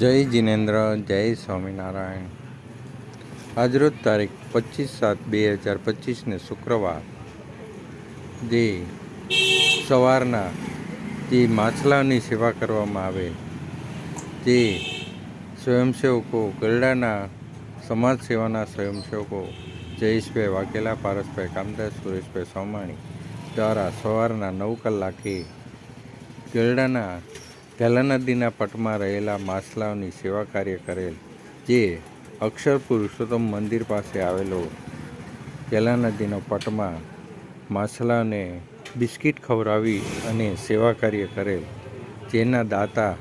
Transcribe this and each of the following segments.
જય જિનેન્દ્ર, જય સ્વામિનારાયણ. આજરોજ તારીખ પચીસ સાત બે હજાર પચીસને શુક્રવાર. જે સવારના જે માછલાની સેવા કરવામાં આવે તે સ્વયંસેવકો, ગરડાના સમાજ સેવાના સ્વયંસેવકો, જયેશભાઈ વાઘેલા, પારસભાઈ કામદાસ, સુરેશભાઈ સોમાણી દ્વારા સવારના નવ કલાકે ગરડાના ગેલા નદીના પટમાં રહેલા માછલાઓની સેવા કાર્ય કરેલ, જે અક્ષર પુરુષોત્તમ મંદિર પાસે આવેલો ગેલા નદીનો પટમાં માછલાને બિસ્કિટ ખવડાવી અને સેવા કાર્ય કરેલ, જેના દાતા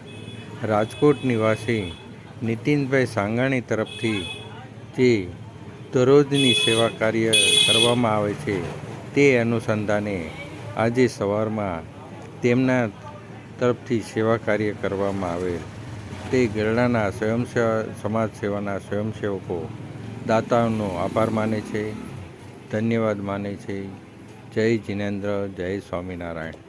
રાજકોટ નિવાસી નીતિનભાઈ સાંગાણી તરફથી જે દરરોજની સેવા કાર્ય કરવામાં આવે છે, તે અનુસંધાને આજે સવારમાં તેમના તરફથી સેવા કાર્ય કરવામાં આવે. તે ગરડાના સ્વયંસેવા સમાજ સેવાના સ્વયંસેવકો દાતાઓનો આભાર માને છે. ધન્યવાદ માને છે. જય જિનેન્દ્ર, જય સ્વામિનારાયણ.